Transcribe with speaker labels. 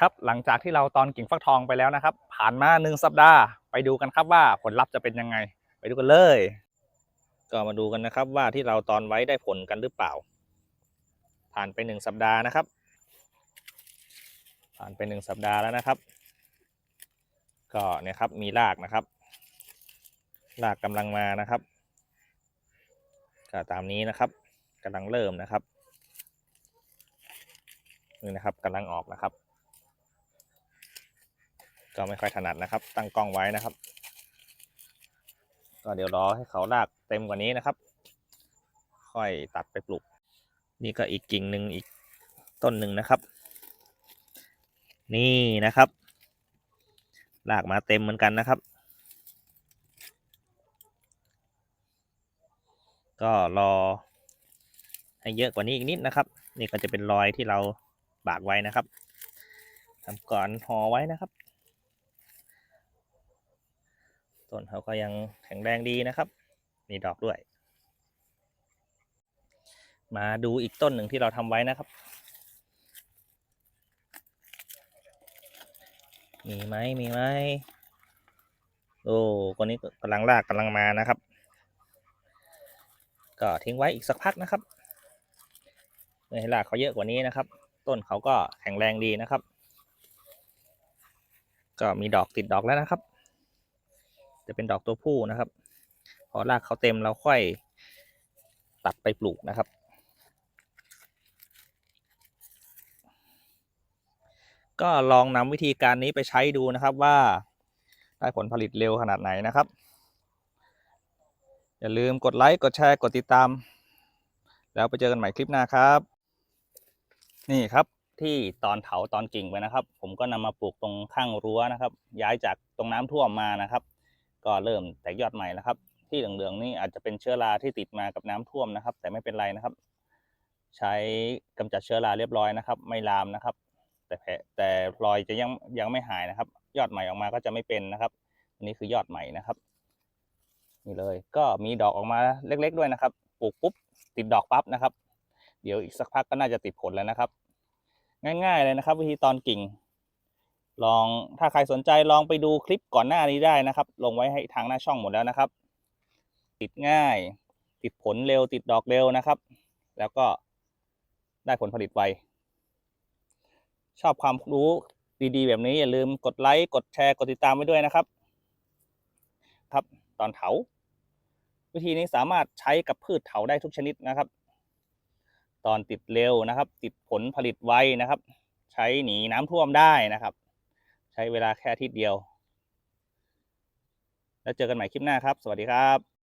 Speaker 1: ครับหลังจากที่เราตอนกิ่งฟักทองไปแล้วนะครับ ผ่านมาหนึ่งสัปดาห์ไปดูกันครับว่าผลลัพธ์จะเป็นยังไง ไปดูกันเลย ก็มาดูกันนะครับว่าที่เราตอนไว้ได้ผลกันหรือเปล่า ผ่านไปหนึ่งสัปดาห์นะครับ ผ่านไปหนึ่งสัปดาห์แล้วนะครับ ก็เนี่ยครับมีรากนะครับรากกำลังมานะครับก็ตามนี้นะครับกำลังเริ่มนะครับนี่นะครับกำลังออกนะครับ ก็ไม่ค่อยถนัดนะครับ ตั้งกล้องไว้นะครับ ก็เดี๋ยวรอให้เขารากเต็มกว่านี้นะครับ ค่อยตัดไปปลูก นี่ก็อีกกิ่งหนึ่งอีกต้นหนึ่งนะครับ นี่นะครับรากมาเต็มเหมือนกันนะครับ ก็รอให้เยอะกว่านี้อีกนิดนะครับ นี่ก็จะเป็นรอยที่เราบากไว้นะครับทำก่อนห่อไว้นะครับ ต้นเขาก็ยังแข็งแรงดีนะครับ มีดอกด้วย มาดูอีกต้นหนึ่งที่เราทำไว้นะครับ มีไหมมีไหมโอ้คนนี้กำลังรากกำลังมานะครับ ก็ทิ้งไว้อีกสักพักนะครับเพื่อให้รากเขาเยอะกว่านี้นะครับ ต้นเขาก็แข็งแรงดีนะครับ ก็มีดอกติดดอกแล้วนะครับ จะเป็นดอกตัวผู้นะครับ พอรากเขาเต็มเราค่อยตัดไปปลูกนะครับ ก็ลองนำวิธีการนี้ไปใช้ดูนะครับว่าได้ผลผลิตเร็วขนาดไหนนะครับ อย่าลืมกดไลค์กดแชร์กดติดตาม แล้วไปเจอกันใหม่คลิปหน้าครับ นี่ครับที่ตอนเถาตอนกิ่งไปนะครับ ผมก็นำมาปลูกตรงข้างรั้วนะครับ ย้ายจากตรงน้ำท่วมมานะครับ ก็เริ่มแตกยอดใหม่แล้วครับ ที่เหลืองๆนี่อาจจะเป็นเชื้อราที่ติดมากับน้ำท่วมนะครับ แต่ไม่เป็นไรนะครับ ใช้กำจัดเชื้อราเรียบร้อยนะครับ ไม่ลามนะครับ แต่แผลแต่รอยจะยังยังไม่หายนะครับ ยอดใหม่ออกมาก็จะไม่เป็นนะครับอันนี้คือยอดใหม่นะครับ นี่เลยก็มีดอกออกมาเล็ก ๆ ด้วยนะครับปลูกปุ๊บติดดอกปั๊บนะครับ เดี๋ยวอีกสักพักก็น่าจะติดผลแล้วนะครับ ง่าย ๆ เลยนะครับ วิธีตอนกิ่ง ลองถ้าใครสนใจลองไปดูคลิปก่อนหน้านี้ได้นะครับ ลงไว้ให้ทางหน้าช่องหมดแล้วนะครับ ติดง่าย ติดผลเร็วติดดอกเร็วนะครับ แล้วก็ได้ผลผลิตไว ชอบความรู้ดีๆ แบบนี้อย่าลืมกดไลค์กดแชร์กดติดตามไว้ด้วยนะครับ ครับตอนเถา วิธีนี้สามารถใช้กับพืชเถาได้ทุกชนิดนะครับ ตอนติดเร็วนะครับ ติดผลผลิตไวนะครับ ใช้หนีน้ำท่วมได้นะครับ ช้เวลาแค่อาทิตย์เดียว แล้วเจอกันใหม่คลิปหน้าครับ สวัสดีครับ